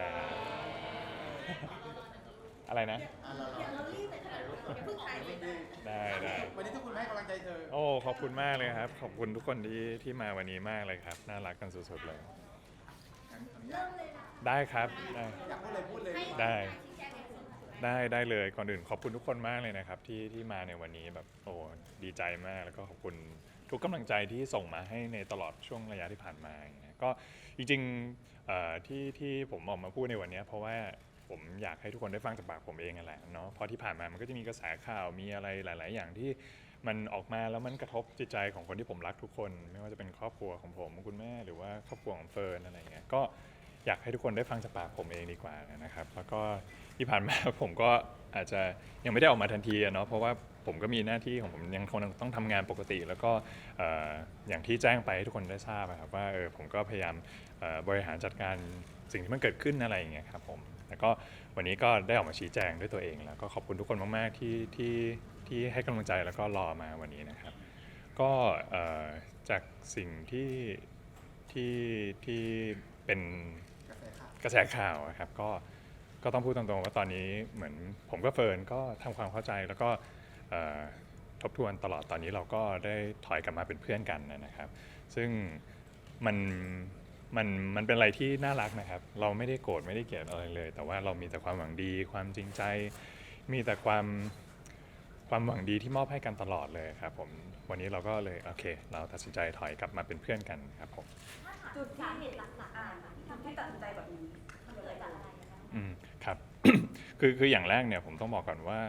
ครับอะไรนะ อะเราอย่าเรารีบเลยค่ะอย่าเพิ่งถ่ายเลยนะได้ได้วันนี้ทุกคนให้กำลังใจเธอ โอ้ขอบคุณมากเลยครับ ขอบคุณทุกคนที่ที่มาวันนี้มากเลยครับ น่ารักกันสุดๆเลย เริ่มเลยนะได้ครับได้ อยากพูดเลยพูดเลยให้ได้ชี้แจงในส่วนของได้ได้เลยก่อนอื่นขอบคุณทุกคนมากเลยนะครับที่ที่มาในวันนี้แบบโอ้ดีใจมากแล้วก็ขอบคุณ ทุกกำลังใจที่ส่งมาให้ในตลอดช่วงระยะที่ผ่านมาอย่างเงี้ยก็จริงๆเอ่อที่ที่ผมออกมาพูดในวันเนี้ยเพราะว่าผมอยากให้ทุกคนได้ฟังจากปากผมเองนั่นแหละเนาะเพราะที่ผ่านมามันก็จะมีกระแสข่าวมีอะไรหลาย ๆ อย่างที่มันออกมาแล้วมันกระทบจิตใจของคนที่ผมรักทุกคน ไม่ว่าจะเป็นครอบครัวของผมคุณแม่หรือว่าครอบครัวของเฟิร์นอะไรเงี้ยก็อยากให้ทุกคนได้ฟังจากปากผมเองดีกว่านะครับ แล้วก็ที่ผ่านมา ผมก็อาจจะยังไม่ได้ออกมาทันทีอะเนาะเพราะว่า ผมก็มีหน้าที่ของผมยังคงต้องทำงานปกติ แล้วก็เอ่ออย่างที่แจ้งไปให้ทุกคนได้ทราบอะครับว่าเออผมก็พยายามเอ่อบริหารจัดการสิ่งที่มันเกิดขึ้นอะไรอย่างเงี้ยครับผมแล้วก็วันนี้ก็ได้ออกมาชี้แจงด้วยตัวเองแล้วก็ขอบคุณทุกคนมากๆที่ที่ที่ให้กำลังใจแล้วก็รอมาวันนี้นะครับ ก็เอ่อจากสิ่งที่ที่ที่เป็น กระแสข่าวกระแสข่าวอะครับก็ก็ต้องพูดตรงๆว่าตอนนี้เหมือนผมก็เฟิร์นก็ทำความเข้าใจแล้วก็ ทบทวนตลอดตอนนี้เราก็ได้ถอยกลับมาเป็นเพื่อนกันนะครับ ซึ่งมันมันมันเป็นอะไรที่น่ารักนะครับ เราไม่ได้โกรธไม่ได้เกลียดอะไรเลย แต่ว่าเรามีแต่ความหวังดี ความจริงใจ มีแต่ความความหวังดีที่มอบให้กันตลอดเลยครับผมวันนี้เราก็เลยโอเค เราตัดสินใจถอยกลับมาเป็นเพื่อนกันครับผมจุดที่เหตุหลักๆอะที่ทำให้ตัดสินใจแบบนี้มันเกิดจากอะไรนะคะอืมครับคือคืออย่างแรกเนี่ยผมต้องบอกก่อนว่า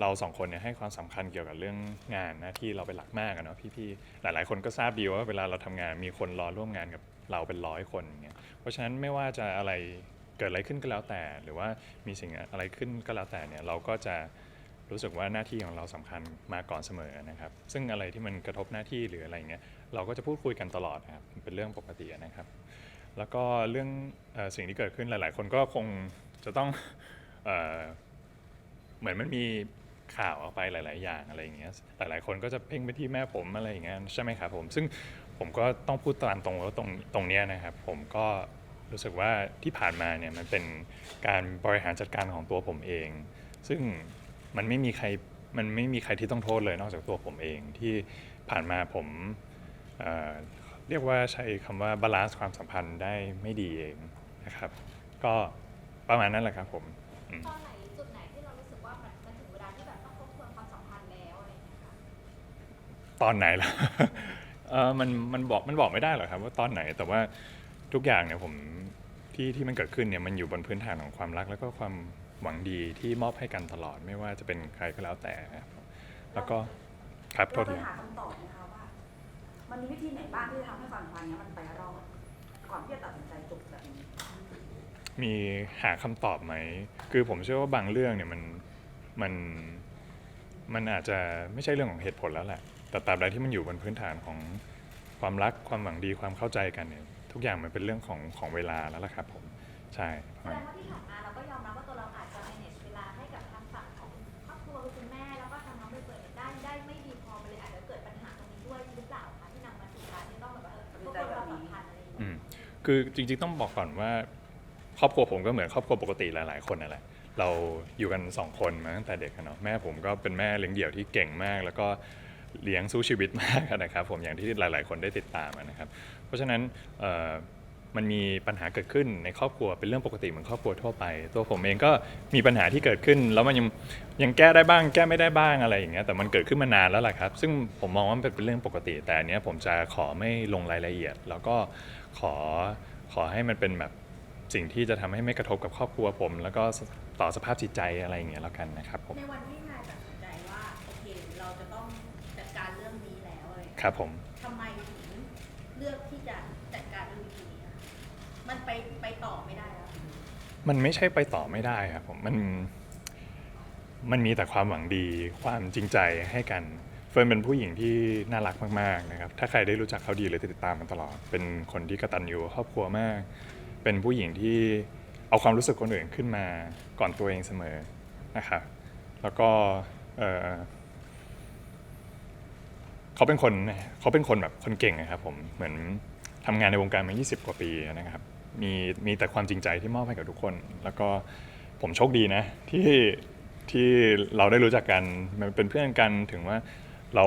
เราสองคนเนี่ยให้ความสำคัญเกี่ยวกับเรื่องงานหน้าที่เราเป็นหลักมากอะเนาะพี่ๆหลาย ๆ คนก็ทราบดีว่าเวลาเราทำงานมีคนรอร่วมงานกับเราเป็นร้อยคนอย่างเงี้ยเพราะฉะนั้นไม่ว่าจะอะไรเกิดอะไรขึ้นก็แล้วแต่ หรือว่ามีสิ่งอะไรขึ้นก็แล้วแต่เนี่ยเราก็จะรู้สึกว่าหน้าที่ของเราสำคัญมาก่อนเสมอนะครับ ซึ่งอะไรที่มันกระทบหน้าที่หรืออะไรเงี้ยเราก็จะพูดคุยกันตลอดครับเป็นเรื่องปกตินะครับ แล้วก็เรื่องอสิ่งที่เกิดขึ้นหลาย ๆ คนก็คงจะต้องเหมือนมันมี ข่าวออกไปหลาย ๆ อย่างอะไรอย่างเงี้ยหลาย ๆ คนก็จะเพ่งไปที่แม่ผมอะไรอย่างเงี้ยใช่ไหมครับผม ซึ่งผมก็ต้องพูดตามตรงว่าตรงตรงเนี้ยนะครับ ผมก็รู้สึกว่าที่ผ่านมาเนี่ยมันเป็นการบริหารจัดการของตัวผมเอง ซึ่งมันไม่มีใครมันไม่มีใครที่ต้องโทษเลยนอกจากตัวผมเองที่ผ่านมาผมเเรียกว่าใช้คำว่าบาลานซ์ความสัมพันธ์ได้ไม่ดีเองนะครับ ก็ประมาณนั้นแหละครับผมอืมตอนไหน ตอนไหนล่ะ เออมันมันบอกมันบอกไม่ได้หรอกครับ ว่าตอนไหนแต่ว่าทุกอย่างเนี่ยผมที่ที่มันเกิดขึ้นเนี่ยมันอยู่บนพื้นฐานของความรัก แล้วก็ความหวังดีที่มอบให้กันตลอดไม่ว่าจะเป็นใครก็แล้วแต่ครับแล้วก็ครับโทเราษไปทีหาคำตอบนะคะว่า มันมีวิธีไหนบ้างที่จะทำให้ความสัมพันธ์เนี้ยมันไปรอดก่อนที่จะตัดสินใจจบแบบนี้ มีหาคำตอบไหม คือผมเชื่อว่าบางเรื่องเนี่ยมันมันมันอาจจะไม่ใช่เรื่องของเหตุผลแล้วแหละ แต่ตราบใดที่มันอยู่บนพื้นฐานของความรักความหวังดีความเข้าใจกันเนี่ยทุกอย่างมันเป็นเรื่องของของเวลาแล้วล่ะครับผมใช่แสดงว่าที่ผ่านมาเราก็ยอมรับว่าตัวเราอาจจะ manage เวลาให้กับทางฝั่งของครอบครัวคือคุณแม่แล้วก็ทางน้องใบเฟิร์นได้ได้ไม่ดีพอมันเลยอาจจะเกิดปัญหาตรงนี้ด้วยหรือเปล่าคะที่นำมาสู่การที่ต้องแบบว่าเออทบทวนความสัมพันธ์อะไรอย่างเงี้ยอืมคือจริงๆต้องบอกก่อนว่า ครอบครัวผมก็เหมือนครอบครัวปกติหลาย ๆ คนนั่นแหละเราอยู่กันสองคนมาตั้งแต่เด็กอะเนาะแม่ผมก็เป็นแม่เลี้ยงเดี่ยวที่เก่งมาก แล้วก็ เลี้ยงสู้ชีวิตมากนะครับผมอย่างที่หลาย ๆ คนได้ติดตามนะครับ เพราะฉะนั้นมันมีปัญหาเกิดขึ้นในครอบครัวเป็นเรื่องปกติเหมือนครอบครัวทั่วไป ตัวผมเองก็มีปัญหาที่เกิดขึ้น แล้วมันยังยังแก้ได้บ้าง แก้ไม่ได้บ้างอะไรอย่างเงี้ยแต่มันเกิดขึ้นมานานแล้วล่ะครับ ซึ่งผมมองว่ามันเป็นเรื่องปกติ แต่อันเนี้ยผมจะขอไม่ลงรายละเอียด แล้วก็ขอขอให้มันเป็นแบบสิ่งที่จะทำให้ไม่กระทบกับครอบครัวผม แล้วก็ต่อสภาพจิตใจอะไรอย่างเงี้ยแล้วกันนะครับผมในวันที่ ครับผม ทำไมถึงเลือกที่จะจัดการเรื่องวิธีนี้อะมันไปไปต่อไม่ได้แล้ว มันไม่ใช่ไปต่อไม่ได้ครับผมมันมันมีแต่ความหวังดีความจริงใจให้กัน เฟิร์นเป็นผู้หญิงที่น่ารักมากๆนะครับถ้าใครได้รู้จักเขาดีหรือติดตามมันตลอด เป็นคนที่กตัญญูกับครอบครัวมาก เป็นผู้หญิงที่เอาความรู้สึกคนอื่นขึ้นมาก่อนตัวเองเสมอนะครับแล้วก็เอ่อ เขาเป็นคนเขาเป็นคนแบบคนเก่งนะครับผมเหมือนทำงานในวงการมา 20 กว่าปีนะครับ มีมีแต่ความจริงใจที่มอบให้กับทุกคน แล้วก็ผมโชคดีนะที่ที่เราได้รู้จักกันมันเป็นเพื่อนกันถึงว่าเรา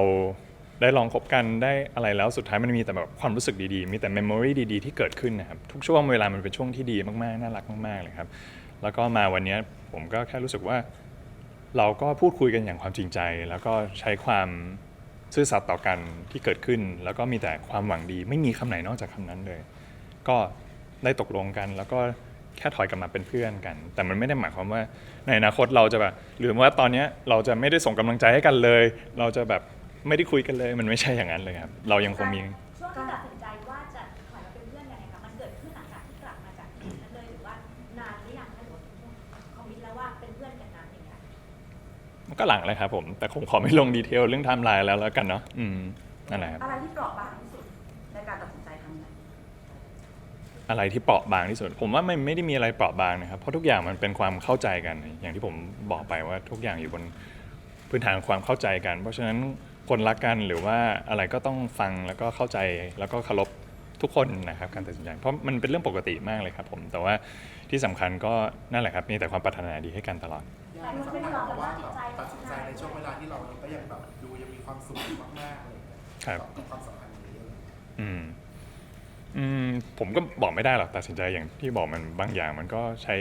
ได้ลองคบกันได้อะไรแล้วสุดท้ายมันมีแต่แบบความรู้สึกดีๆ มีแต่เมมโมรีดีๆ ที่เกิดขึ้นนะครับ ทุกช่วงเวลามันเป็นช่วงที่ดีมากๆ น่ารักมากๆเลยครับ แล้วก็มาวันนี้ผมก็แค่รู้สึกว่า เราก็พูดคุยกันอย่างความจริงใจ แล้วก็ใช้ความ ซื่อสัตย์ต่อกันที่เกิดขึ้น แล้วก็มีแต่ความหวังดี ไม่มีคำไหนนอกจากคำนั้นเลย ก็ได้ตกลงกัน แล้วก็แค่ถอยกลับมาเป็นเพื่อนกัน แต่มันไม่ได้หมายความว่าในอนาคตเราจะแบบหรือว่าตอนนี้เราจะไม่ได้ส่งกำลังใจให้กันเลย เราจะแบบไม่ได้คุยกันเลย มันไม่ใช่อย่างนั้นเลยครับ เรายังคงมีช่วงที่ตัดสิน มันก็หลังเลยครับผม แต่ผมขอไม่ลงดีเทลเรื่องไทม์ไลน์แล้วแล้วกันเนาะอืมนั่นแหละครับอะไรที่เปราะบางที่สุดในการตัดสินใจครั้งนี้อะไรที่เปราะบางที่สุด ผมว่ามันไม่ได้มีอะไรเปราะบางนะครับ เพราะทุกอย่างมันเป็นความเข้าใจกัน อย่างที่ผมบอกไปว่าทุกอย่างอยู่บนพื้นฐานของความเข้าใจกัน เพราะฉะนั้นคนรักกันหรือว่าอะไรก็ต้องฟังแล้วก็เข้าใจแล้วก็เคารพทุกคนนะครับการตัดสินใจเพราะมันเป็นเรื่องปกติมากเลยครับผม แต่ว่าที่สำคัญก็นั่นแหละครับมีแต่ความปรารถนาดีให้กันตลอดยากไหมครับเพราะว่าแบบตัดสินใจ ยังแบบดูยังมีความสุขอยู่มากๆอะไรอย่างเงี้ยครับกับความสัมพันธ์นี้อืมอืมผมก็บอกไม่ได้หรอกตัดสินใจอย่างที่บอกมันบางอย่างมันก็ใช้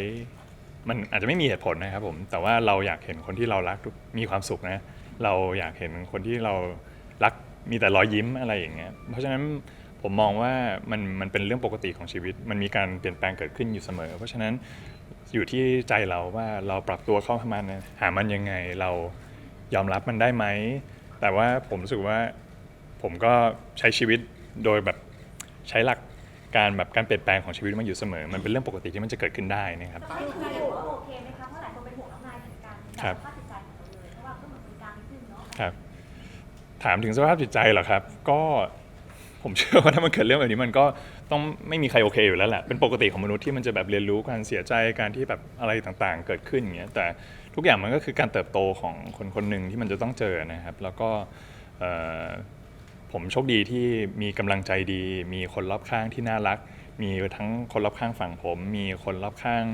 มันอาจจะไม่มีเหตุผลนะครับผมแต่ว่าเราอยากเห็นคนที่เรารักทุกมีความสุขนะ เราอยากเห็นคนที่เรารักมีแต่รอยยิ้มอะไรอย่างเงี้ยเพราะฉะนั้นผมมองว่ามันมันเป็นเรื่องปกติของชีวิต มันมีการเปลี่ยนแปลงเกิดขึ้นอยู่เสมอ เพราะฉะนั้นอยู่ที่ใจเราว่าเราปรับตัวเข้าหามันหามันยังไงเรา ยอมรับมันได้ไหม แต่ว่าผมรู้สึกว่าผมก็ใช้ชีวิตโดยแบบใช้หลักการแบบการเปลี่ยนแปลงของชีวิตมาอยู่เสมอ มันเป็นเรื่องปกติที่มันจะเกิดขึ้นได้นะครับไม่คุยกันว่าโอเคไหมคะเพราะหลายคนเป็นห่วงน้องนายเหมือนกันครับสภาพจิตใจของเราเลยเพราะว่าก็เหมือนเป็นกลางนิดนึงเนาะครับถามถึงสภาพจิตใจเหรอครับ ก็ผมเชื่อว่าถ้ามันเกิดเรื่องแบบนี้มันก็ต้องไม่มีใครโอเคอยู่แล้วแหละเป็นปกติของมนุษย์ที่มันจะแบบเรียนรู้การเสียใจการที่แบบอะไรต่างๆ เกิดขึ้นอย่างเงี้ยแต่ ทุกอย่างมันก็คือการเติบโตของคนคนหนึ่งที่มันจะต้องเจอนะครับ แล้วก็เอ่อผมโชคดีที่มีกำลังใจดี มีคนรอบข้างที่น่ารัก มีทั้งคนรอบข้างฝั่งผม มีคนรอบข้าง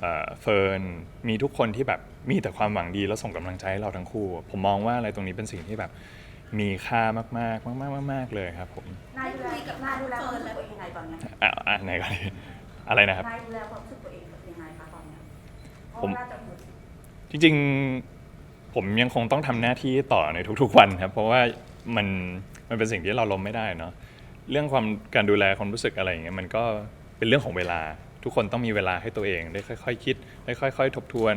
เอ่อเฟิร์นมีทุกคนที่แบบมีแต่ความหวังดีแล้วส่งกำลังใจให้เราทั้งคู่ ผมมองว่าอะไรตรงนี้เป็นสิ่งที่แบบมีค่ามากๆมากๆมากๆเลยครับผมนายดูแลนายดูแลความรู้สึกตัวเองยังไงตอนเนี้ยอะอะไหนก่อนดีอะไรนะครับนายดูแลความรู้สึกตัวเองยังไงคะตอนเนี้ยเพราะผมว่าจะหมด จริงๆผมยังคงต้องทำหน้าที่ต่อในทุกๆวันครับ เพราะว่ามันมันเป็นสิ่งที่เราล้มไม่ได้เนาะเรื่องความการดูแลความรู้สึกอะไรอย่างเงี้ยมันก็เป็นเรื่องของเวลา ทุกคนต้องมีเวลาให้ตัวเองได้ค่อยๆคิด ได้ค่อย ๆ ทบทวน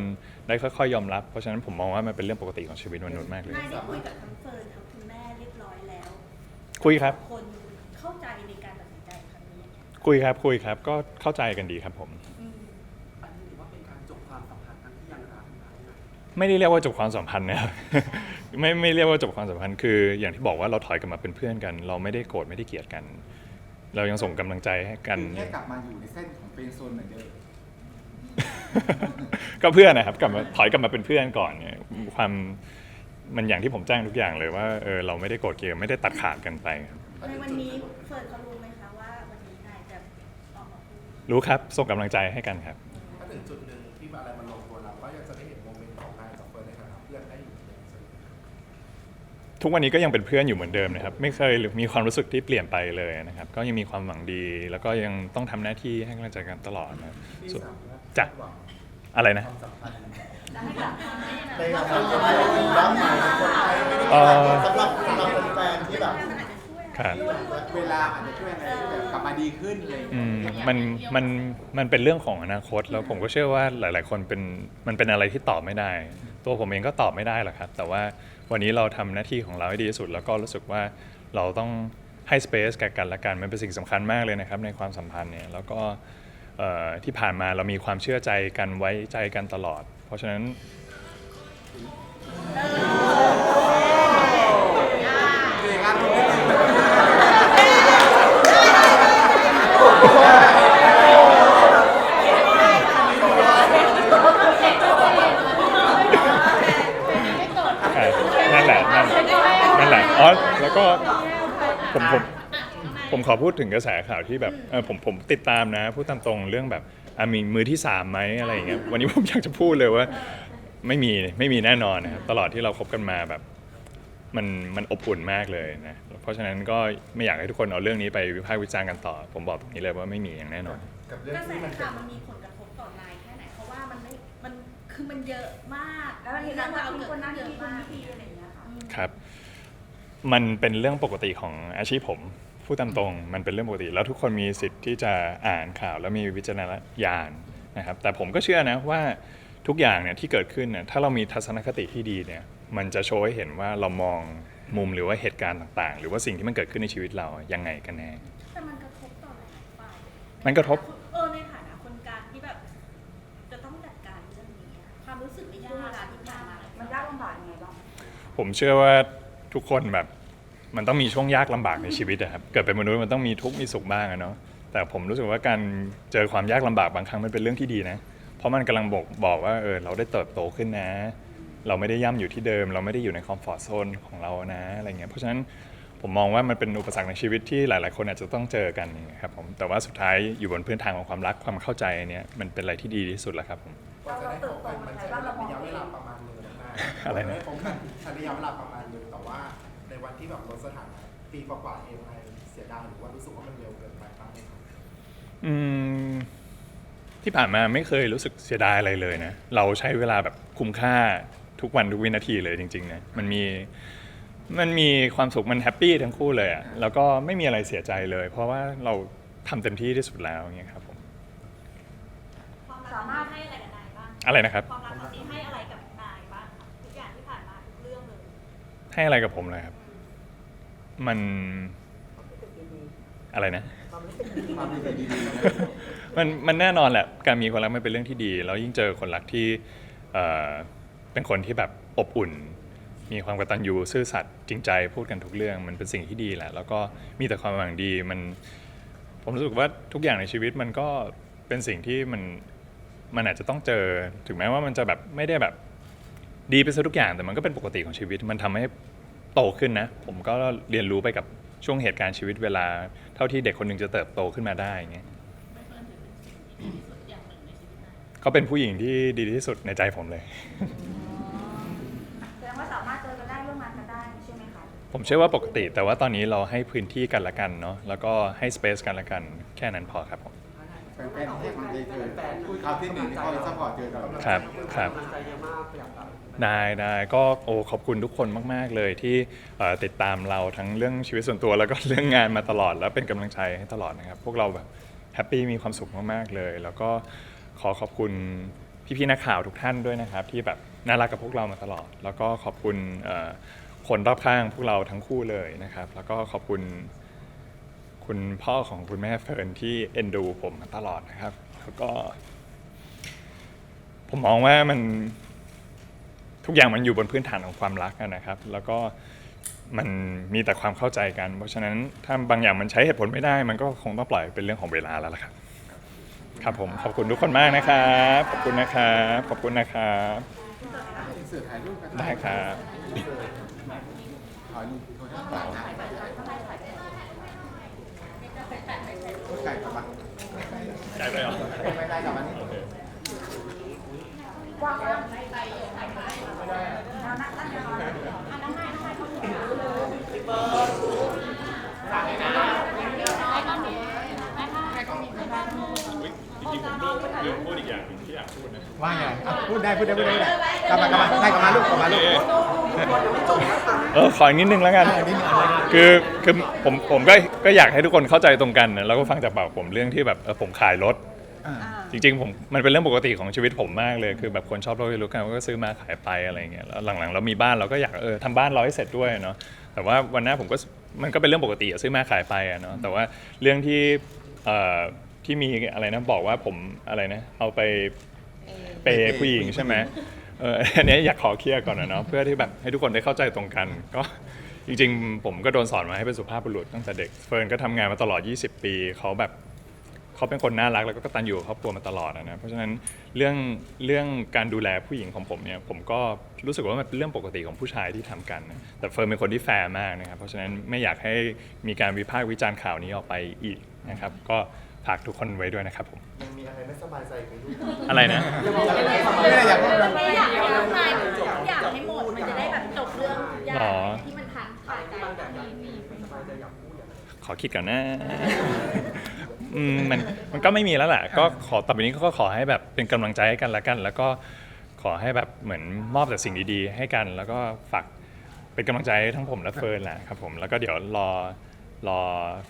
ได้ค่อยๆ ยอมรับ เพราะฉะนั้นผมมองว่ามันเป็นเรื่องปกติของชีวิตมนุษย์มากเลย นายได้คุยกับทั้งเฟิร์นทั้งคุณแม่เรียบร้อยแล้ว คุยครับ คนเข้าใจในการตัดสินใจครั้งนี้ คุยครับคุยครับก็เข้าใจกันดีครับผม ไม่ได้เรียกว่าจบความสัมพันธ์นะครับ ไม่ไม่เรียกว่าจบความสัมพันธ์คืออย่างที่บอกว่าเราถอยกลับมาเป็นเพื่อนกัน เราไม่ได้โกรธไม่ได้เกลียดกัน เรายังส่งกำลังใจให้กัน แค่กลับมาอยู่ในเส้นของเป็นโซนเหมือนเดิมก็เพื่อนนะครับกลับมาถอยกลับมาเป็นเพื่อนก่อนเนี่ยความมันอย่างที่ผมแจ้งทุกอย่างเลยว่าเออเราไม่ได้โกรธเกลียดไม่ได้ตัดขาดกันไปครับในวันนี้เฟิร์นเขารู้ไหมคะว่าวันนี้นายจะออกมาพูดรู้ครับส่งกำลังใจให้กันครับ ถ้าถึงจุดหนึ่งที่อะไรมันลงตัว ทุกวันนี้ก็ยังเป็นเพื่อนอยู่เหมือนเดิมนะครับ ไม่เคยมีความรู้สึกที่เปลี่ยนไปเลยนะครับ ก็ยังมีความหวังดี แล้วก็ยังต้องทำหน้าที่ให้กำลังใจกันตลอดนะครับที่ส่วนสามารถจ้ะหวังอะไรนะความสัมพันธ์จะให้กลับมาในการทำอะไรบ้างไหมคนไทยไม่ได้เอ่อสำหรับสำหรับแฟนๆที่แบบมันอาจจะช่วยครับ เวลาอาจจะช่วยอะไรให้แบบกลับมาดีขึ้นอะไรอย่างอืเงี้ยมมันมันมันเป็นเรื่องของอนาคตแล้วผมก็เชื่อว่าหลาย ๆ คนเป็นมันเป็นอะไรที่ตอบไม่ได้ ตัวผมเองก็ตอบไม่ได้หรอกครับ แต่ว่าวันนี้เราทำหน้าที่ของเราให้ดีที่สุด แล้วก็รู้สึกว่าเราต้องให้สเปซกับกันและกันมันเป็นสิ่งสำคัญมากเลยนะครับในความสัมพันธ์เนี่ยแล้วก็ที่ผ่านมาเรามีความเชื่อใจกันไว้ใจกันตลอด เพราะฉะนั้น แหละนั่นนั่นแหละอ๋อแล้วก็ผมผมนายผมขอพูดถึงกระแสข่าวที่แบบเออผมผมติดตามนะพูดตามตรงเรื่องแบบอะมีมือที่สามไหมอะไรอย่างเงี้ยวันนี้ผมอยากจะพูดเลยว่า ไม่มีไม่มีแน่นอนนะครับตลอดที่เราคบกันมาแบบ มันมันอบอุ่นมากเลยนะเพราะฉะนั้นก็ไม่อยากให้ทุกคนเอาเรื่องนี้ไปวิพากษ์วิจารณ์กันต่อ ผมบอกตรงนี้เลยว่าไม่มีอย่างแน่นอน กับเรื่องกระแสที่มันเป็ข่าวนมันมีผลกระทบต่อนายแค่ไหน เพราะว่ามันไม่ มันคือมันเยอะมากแล้วมันมีเรื่เรื่อองงราวที่เกิดคนนั้นขึ้นเยทีอะคนมากนี้ทีอะไรอย่างเงี้ยค่ะ ครับ มันเป็นเรื่องปกติของอาชีพผมพูดตามตรง มันเป็นเรื่องปกติ แล้วทุกคนมีสิทธิ์ที่จะอ่านข่าวแล้วมีวิจารณญาณนะครับ แต่ผมก็เชื่อนะว่าทุกอย่างเนี่ยที่เกิดขึ้นเนี่ยถ้าเรามีทัศนคติที่ดีเนี่ย มันจะโชว์ให้เห็นว่าเรามองมุมหรือว่าเหตุการณ์ต่างๆ หรือว่าสิ่งที่มันเกิดขึ้นในชีวิตเรายังไงกันแน่ แต่มันกระทบต่อหลายๆฝ่ายมันกระทบ เออในฐานะคนกลางที่แบบ จะต้องจัดการเรื่องนี้อะความรู้สึกในช่วงเวลาที่ผ่านมา มันยากลำบากยังไงบ้าง ผมเชื่อว่า ทุกคนแบบ มันต้องมีช่วงยากลำบากในชีวิตอะครับเกิดเป็นมนุษย์มันต้องมีทุกข์มีสุขบ้างอะเนาะแต่ผมรู้สึกว่าการเจอความยากลำบากบางครั้งมันเป็นเรื่องที่ดีนะ เพราะมันกำลังบอกบอกว่าเออเราได้เติบโตขึ้นนะ เราไม่ได้ย่ำอยู่ที่เดิม เราไม่ได้อยู่ในคอมฟอร์ทโซนของเรานะอะไรเงี้ยเพราะฉะนั้นผมมองว่ามันเป็นอุปสรรคในชีวิตที่หลาย ๆ คนอาจจะต้องเจอกันอย่างเงี้ยครับผมแต่ว่าสุดท้ายอยู่บนพื้นฐานของความรักความเข้าใจเนี่ยมันเป็นอะไรที่ดีที่สุดแล้วครับผมกว่าจะได้พบกันมันใช้ระยะเวลาประมาณหนึงนะอะไรนะด้พบกันใช้ระยะเวลาประมาณ ปีกว่าๆเองไอเสียดายหรือว่ารู้สึกว่ามันเร็วเกินไปบ้างไหมครับอืมที่ผ่านมาไม่เคยรู้สึกเสียดายอะไรเลยนะ เราใช้เวลาแบบคุ้มค่าทุกวันทุกวินาทีเลยจริงๆนะมันมีมันมีความสุขมันแฮปปี้ทั้งคู่เลยอะแล้วก็ไม่มีอะไรเสียใจเลย เพราะว่าเราทำเต็มที่ที่สุดแล้วอย่างเงี้ยครับผมความรักสามารถให้อะไรกับนายบ้าง อะไรนะครับ ความรักตอนนี้ให้อะไรกับนายบ้างคะทุกอย่างที่ผ่านมาทุกเรื่องเลย ให้อะไรกับผมเลยครับ มันอะไรนะความดีดีมันมันแน่นอนแหละ การมีคนรักมันเป็นเรื่องที่ดี แล้วยิ่งเจอคนรักที่เอ่อเป็นคนที่แบบอบอุ่น มีความกตัญญูซื่อสัตย์จริงใจพูดกันทุกเรื่อง มันเป็นสิ่งที่ดีแหละ แล้วก็มีแต่ความหวังดีมัน ผมรู้สึกว่าทุกอย่างในชีวิตมันก็เป็นสิ่งที่มันมันอาจจะต้องเจอถึงแม้ว่ามันจะแบบไม่ได้แบบดีไปซะทุกอย่างแต่มันก็เป็นปกติของชีวิต มันทำให้ โตขึ้นนะ ผมก็เรียนรู้ไปกับช่วงเหตุการณ์ชีวิตเวลา เท่าที่เด็กคนหนึ่งจะเติบโตขึ้นมาได้อย่างเงี้ยไม่เฟิร์นถือเป็นสิ่งที่ดีที่สุดอย่างหนึ่งในชีวิตนายเขาเป็นผู้หญิงที่ดีที่สุดในใจผมเลย แสดงว่าสามารถเจอกันได้ร่วมงานกันได้ใช่ไหมคะผมเชื่อว่าปกติ แต่ว่าตอนนี้เราให้พื้นที่กันละกันเนาะแล้วก็ให้สเปซกันละกัน แค่นั้นพอครับผมแฟนๆให้ความดีเธอคราวที่หนึ่งที่เขาซัพพอร์ตเธอตลอดครับครับ กำลังใจเยอะมากอยากแบบ ได้ได้ก็โอ้ขอบคุณทุกคนมาก ๆ เลยที่เอ่อติดตามเราทั้งเรื่องชีวิตส่วนตัวแล้วก็ เรื่องงานมาตลอดแล้วเป็นกำลังใจให้ตลอดนะครับ พวกเราแบบแฮปปี้มีความสุขมากๆเลย แล้วก็ขอขอบคุณพี่ๆนักข่าวทุกท่านด้วยนะครับ ที่แบบน่ารักกับพวกเรามาตลอด แล้วก็ขอบคุณเอ่อคนรอบข้างพวกเราทั้งคู่เลยนะครับ แล้วก็ขอบคุณ คุณพ่อของคุณแม่เฟิร์นที่เอ็นดูผมมาตลอดนะครับ แล้วก็ ผมมองว่ามัน ทุกอย่างมันอยู่บนพื้นฐานของความรักอะนะครับ แล้วก็มันมีแต่ความเข้าใจกัน เพราะฉะนั้นถ้าบางอย่างมันใช้เหตุผลไม่ได้ มันก็คงต้องปล่อยเป็นเรื่องของเวลาแล้วล่ะครับ ครับผมขอบคุณทุกคนมากนะครับขอบคุณนะครับขอบคุณนะครับเสือถ่ายรูปกันได้ครับขอรูปโทรศัพท์ต่อนะไก่ได้เหรอไม่ได้กับมานี่กว้างแล้วเรานั่งนั่งนอน จริงๆผมลืมพูดอีกอย่างหนึ่งที่อยากพูดนะ ว่าไงอะพูดได้พูดได้พูดได้พูดได้กลับมากลับมาได้กลับมาลูกกลับมาลูกเออขออีกนิดนึงแล้วกันคือคือผมผมก็ก็อยากให้ทุกคนเข้าใจตรงกันนะแล้วก็ฟังจากปากผมเรื่องที่แบบเออผมขายรถ อ่าจริงๆผมมันเป็นเรื่องปกติของชีวิตผมมากเลย คือแบบคนชอบรถรู้กันก็ซื้อมาขายไปอะไรเงี้ยแล้วหลังๆเรามีบ้านเราก็อยากเออทำบ้านเราให้เสร็จด้วยเนาะแต่ว่าวันหน้าผมก็มันก็เป็นเรื่องปกติอะซื้อมาขายไปอะเนาะแต่ว่าเรื่องที่เอ่อที่มีอะไรนะบอกว่าผมอะไรนะเอาไป เปย์ผู้หญิงใช่ไหมเอออันเนี้ยอยากขอเคลียร์ก่อนนะเนาะเพื่อที่แบบให้ทุกคนได้เข้าใจตรงกัน ก็จริงๆ ผมก็โดนสอนมาให้เป็นสุภาพบุรุษตั้งแต่เด็กเฟิร์นก็ทำงานมาตลอด 20 ปีเขาแบบเขาเป็นคนน่ารักแล้วก็กตัญญูกับครอบครัวมาตลอดนะเพราะฉะนั้นเรื่องเรื่องการดูแลผู้หญิงของผมเนี่ยผมก็รู้สึกว่ามันเป็นเรื่องปกติของผู้ชายที่ทำกันนะแต่เฟิร์นเป็นคนที่แฟร์มากนะครับเพราะฉะนั้นไม่อยากให้มีการวิพากษ์วิจารณ์ข่าวนี้ออกไปอีกนะครับก็ ฝากทุกคนไว้ด้วยนะครับผมยังมีอะไรไม่สบายใจไหมลูกอะไรนะไม่ได้อยากไม่อยากให้เราทายทุกอย่างให้หมด มันจะได้แบบจบเรื่องทุกอย่างหรอที่มันค้างคาใจมีมีขอคิดก่อนนะอืมมันมันก็ไม่มีแล้วแหละก็ขอต่อไปนี้ก็ขอให้แบบเป็นกำลังใจให้กันละกัน แล้วก็ขอให้แบบเหมือนมอบแต่สิ่งดีๆ ให้กัน แล้วก็ฝากเป็นกำลังใจให้ทั้งผมและเฟิร์นแหละครับผมแล้วก็เดี๋ยวรอ รอ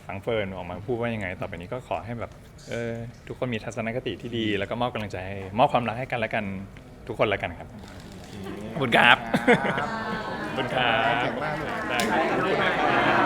ฟังเฟิร์นออกมาพูดว่ายังไง ต่อไปนี้ก็ขอให้แบบเออทุกคนมีทัศนคติที่ดี แล้วก็มอบกำลังใจให้มอบความรักให้กันและกันทุกคนละกันครับขอบคุณครับขอบคุณครับเก่งมากเลยได้ครับขอบคุณนะครับ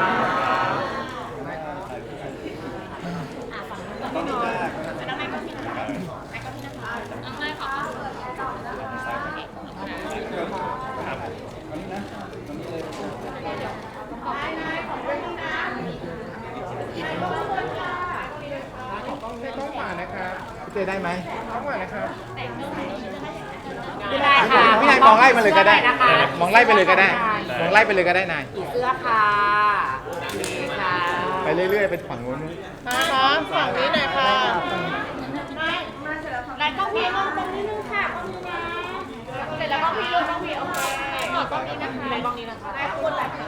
ต้องหวาน นะครับพี่เจได้ไหมต้องหวานนะครับไม่ได้ค่ะพี่นายมองไล่มาเลยก็ได้นะคะมองไล่ไปเลยก็ได้ มองไล่ไปเลยก็ได้นายผีเสื้อค่ะนี่ค่ะไปเรื่อยๆไปฝั่งนู้นนะคะฝั่งนี้หน่อยค่ะนายกล้องพี่กล้องตรงนี้นึงค่ะกล้องนี้นะเสร็จแล้วกล้องพี่ด้วยกล้องพี่โอเคกล้องนี้นะคะนายกล้องนี้นะคะนายคุณแหละค่ะ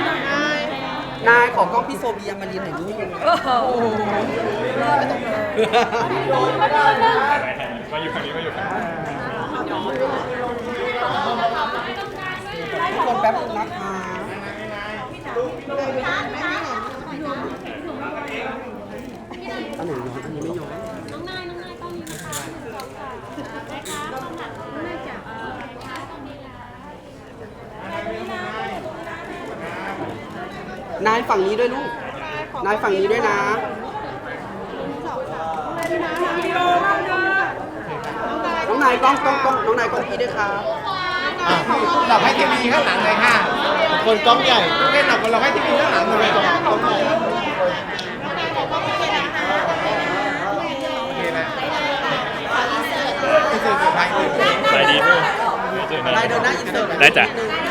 นายขอกล้องพี่โซเบียมาเรียนหน่อยลูกมาอยู่ฝั่งนี้มาอยู่ฝั่งนี้คนแป๊บนึงนะคะอันไหนย้อนอันนี้ไม่ย้อน น้องนายน้องนายต้องมีค่ะหนึ่งสองสามนะคะต้องหักน้องนายจับเออค่ะตรงนี้นะ นายฝั่งนี้ด้วยลูก นายฝั่งนี้ด้วยนะน้องนายกล้องกล้องกล้องน้องนายกล้องพี่ด้วยครับเราให้ทีวีข้างหลังเลยค่ะคนกล้องใหญ่เล่นหนักเราให้ทีวีข้างหลังเลยกล้องกล้องใหญ่โอเคนะอินเสิร์ตสุดท้ายคือสายดีด้วยเจอหนายเดินหน้าอินเสิร์ตได้จ้ะ น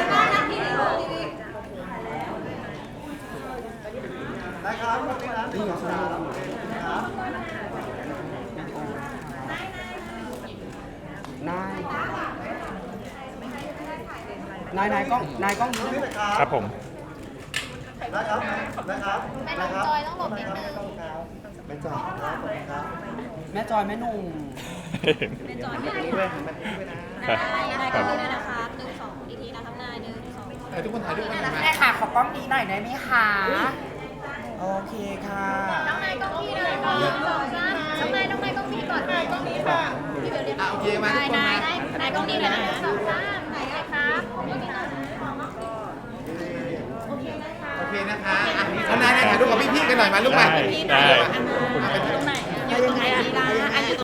นาย นายนายกล้องนายกล้องนี้ด้วยครับผมแม่น้องจอยต้องหลบนิดนึงแม่จอยครับแม่จอยแม่หนุ่มครับนายคก็รับมีด้วยนะคะหนึ่งสองอีกทีนะครับนายหนึ่งสองทุกคนถ่ายทุกคนนไหมแม่ค่ะขอกล้องนี้หน่อยได้ไหมคะ โอเคค่ะน้องนายก็มีเลยค่ะหนึ่งสองสามน้องนายน้องนายก็มีก่อนนายก็มีค่ะพี่เบลเรียนอะโอเคมาทุกคนนายนะนายนายก็มีเลยนะหนึ่งสองสามนายครับโอเคนะโอเคนะคะอะเอานายนายถ่ายรูปกับพี่ๆกันหน่อยมาลูกมาได้ได้อะไปถ่ายอยู่ตรงไหนอะอยู่ตรงไหนอะ